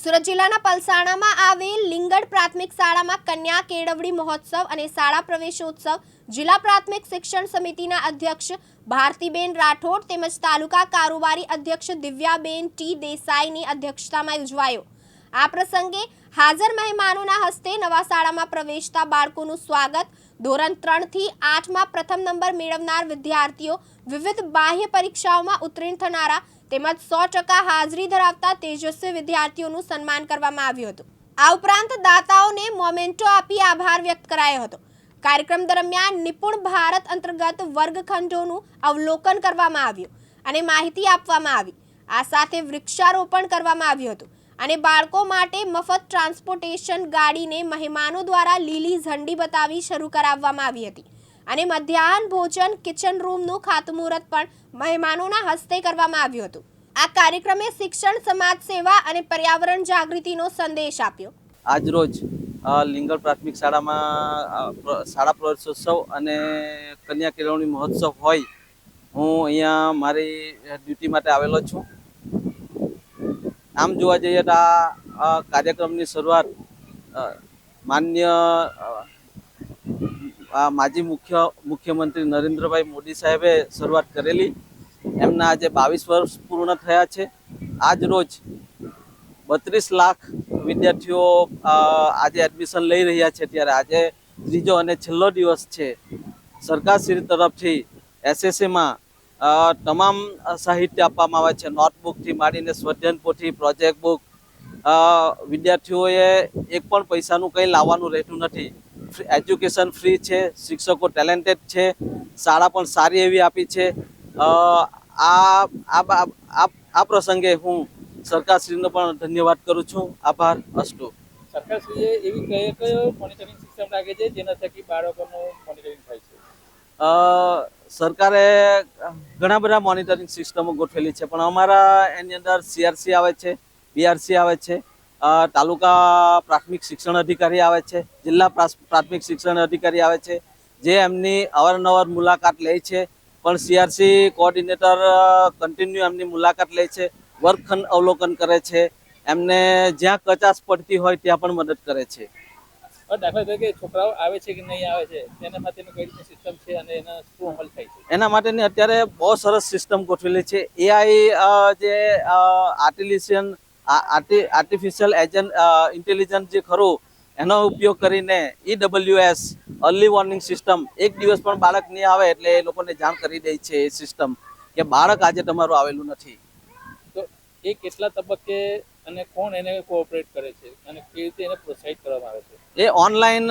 સુરત જિલ્લાના પલસાણામાં આવેલ લિંગડ પ્રાથમિક શાળામાં કન્યા કેળવણી મહોત્સવ અને શાળા પ્રવેશોત્સવ જિલ્લા પ્રાથમિક શિક્ષણ સમિતિના અધ્યક્ષ ભારતીબેન રાઠોડ તેમજ તાલુકા કારોબારી અધ્યક્ષ દિવ્યાબેન ટી દેસાઈની અધ્યક્ષતામાં યોજવાયો. આ પ્રસંગે હાજર મહેમાનોના હસ્તે નવા શાળામાં પ્રવેશતા બાળકોનું સ્વાગત. ધોરણ ત્રણથી આઠમાં પ્રથમ નંબર મેળવનાર વિદ્યાર્થીઓ વિવિધ બાહ્ય પરીક્ષાઓમાં ઉત્તીર્ણ થનારા તેમજ સો ટકા હાજરી ધરાવતા તેજસ્વી વિદ્યાર્થીઓનું સન્માન કરવામાં આવ્યું હતું. આ ઉપરાંત દાતાઓને મોમેન્ટો આપી આભાર વ્યક્ત કરાયો હતો. કાર્યક્રમ દરમિયાન નિપુણ ભારત અંતર્ગત વર્ગખંડોનું અવલોકન કરવામાં આવ્યું અને માહિતી આપવામાં આવી. આ સાથે વૃક્ષારોપણ કરવામાં આવ્યું હતું અને બાળકો માટે મફત ટ્રાન્સપોર્ટેશન ગાડીને મહેમાનો દ્વારા લીલી ઝંડી બતાવી શરૂ કરાવવામાં આવી હતી. અને મધ્યાહન ભોજન કિચન રૂમનું ખાતમુહૂર્ત પણ મહેમાનોના હસ્તે કરવામાં આવ્યું હતું. આ કાર્યક્રમે શિક્ષણ, સમાજ સેવા અને પર્યાવરણ જાગૃતિનો સંદેશ આપ્યો. આજરોજ લિંગળ પ્રાથમિક શાળામાં શાળા પ્રવેશોત્સવ અને કન્યા કેળવણી મહોત્સવ હોય, હું અહીંયા મારી ડ્યુટી માટે આવેલો છું. આમ જોવા જઈએ તો આ કાર્યક્રમની શરૂઆત માન્ય આ માજી મુખ્ય મુખ્યમંત્રી નરેન્દ્રભાઈ મોદી સાહેબે શરૂઆત કરેલી. એમના આજે બાવીસ વર્ષ પૂર્ણ થયા છે. આજ રોજ બત્રીસ લાખ વિદ્યાર્થીઓ આજે એડમિશન લઈ રહ્યા છે ત્યારે આજે ત્રીજો અને છેલ્લો દિવસ છે. સરકારશ્રી તરફથી એસએસસીમાં તમામ સાહિત્ય આપવામાં આવે છે. નોટબુકથી માંડીને સ્વધ્યન પોથી પ્રોજેક્ટ બુક વિદ્યાર્થીઓએ એક પણ પૈસાનું કંઈ લાવવાનું રહેતું નથી. એજ્યુકેશન ફ્રી છે શિક્ષકો ટેલેન્ટેડ છે શાળા પણ સારી એવી આપી છે. આ આ પ્રસંગે હું સરકારશ્રીનો પણ ધન્યવાદ કરું છું. આભાર અસ્તુ સરકારશ્રીએ એવી કઈ કયો મોનિટરિંગ સિસ્ટમ રાખે છે જેના થકી બાળકોનું મોનિટરિંગ થાય છે? સરકારે ઘણા બધા મોનિટરિંગ સિસ્ટમો ગોઠવેલી છે પણ અમારા એની અંદર સીઆરસી આવે છે બીઆરસી આવે છે તાલુકા પ્રાથમિક શિક્ષણ અધિકારી આવે છે જિલ્લા પ્રાથમિક શિક્ષણ અધિકારી આવે છે જે એમની અવારનવાર મુલાકાત લે છે પણ સીઆરસી કોઓર્ડિનેટર કન્ટિન્યુ એમની મુલાકાત લે છે વર્ગખંડ અવલોકન કરે છે એમને જ્યાં કચાશ પડતી હોય ત્યાં પણ મદદ કરે છે. દાખલા તરીકે છોકરાઓ આવે છે કે નહીં આવે છે તેના માટેનું કઈ રીતની સિસ્ટમ છે અને એના શું અમલ થાય છે? એના માટેની અત્યારે બહુ સરસ સિસ્ટમ ગોઠવેલી છે. એઆઈ જે આર્ટિલિશિયન આર્ટિફિશિયલ એજન્ટ ઇન્ટેલિજન્સ જે ખરું એનો ઉપયોગ કરીને ઈડબ્લ્યુએસ અર્લી વોર્નિંગ સિસ્ટમ એક દિવસ પણ બાળક નહીં આવે એટલે એ લોકોને જાણ કરી દે છે એ સિસ્ટમ કે બાળક આજે તમારું આવેલું નથી. તો એ કેટલા તબક્કે અને કોણ એને કોઓપરેટ કરે છે અને કેવી રીતે એને પ્રોત્સાહિત કરવામાં આવે છે? એ ઓનલાઈન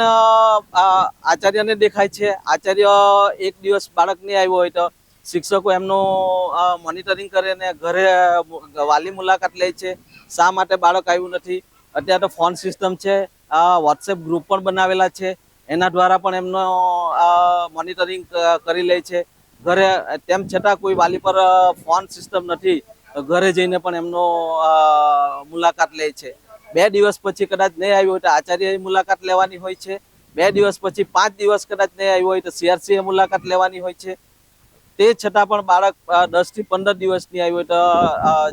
આચાર્યને દેખાય છે. આચાર્ય એક દિવસ બાળક નહીં આવ્યો હોય તો શિક્ષકો એમનું મોનિટરિંગ કરીને ઘરે વાલી મુલાકાત લે છે. શા માટે બાળક આવ્યું નથી? અત્યારે તો ફોન સિસ્ટમ છે. વોટ્સએપ ગ્રુપ પણ બનાવેલા છે. એના દ્વારા પણ એમનો મોનિટરિંગ કરી લે છે. ઘરે, તેમ છતાં કોઈ વાલી પર ફોન સિસ્ટમ નથી. ઘરે જઈને પણ એમનો મુલાકાત લે છે. બે દિવસ પછી કદાચ નહીં આવ્યું હોય તો આચાર્ય મુલાકાત લેવાની હોય છે. બે દિવસ પછી પાંચ દિવસ કદાચ નહીં આવ્યું હોય તો સીઆરસીએ મુલાકાત લેવાની હોય છે. તે છતાં પણ બાળક દસથી પંદર દિવસની આવી હોય તો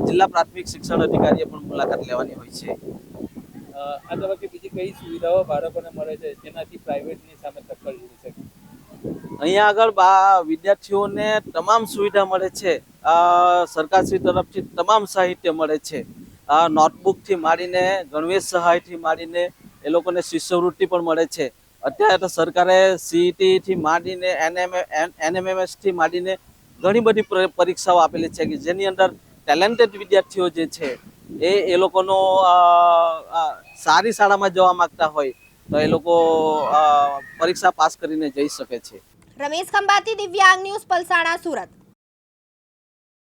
જિલ્લા પ્રાથમિક શિક્ષણ અધિકારીએ પણ મુલાકાત લેવાની હોય છે. આ તબક્કે બીજી કઈ સુવિધાઓ બાળકોને મળે છે જેનાથી પ્રાઇવેટની સામે ટક્કર જીતી શકે? અહીંયા આગળ બા વિદ્યાર્થીઓને તમામ સુવિધા મળે છે. સરકારશ્રી તરફથી તમામ સાહિત્ય મળે છે. નોટબુકથી માંડીને ગણવેશ સહાયથી માંડીને એ લોકોને શિષ્યવૃત્તિ પણ મળે છે. અત્યારે તો સરકારે સીઈટીથી માંડીને એનએમ એનએમએમએસથી માંડીને ઘણી બધી પરીક્ષાઓ આપેલી છે કે જેની અંદર ટેલેન્ટેડ વિદ્યાર્થીઓ જે છે, એ એ લોકોનો સારી શાળામાં જવા માંગતા હોય તો એ લોકો પરીક્ષા પાસ કરીને જઈ શકે છે. રમેશ ખંભાતી, દિવ્યાંગ ન્યૂઝ, પલસાણા, સુરત.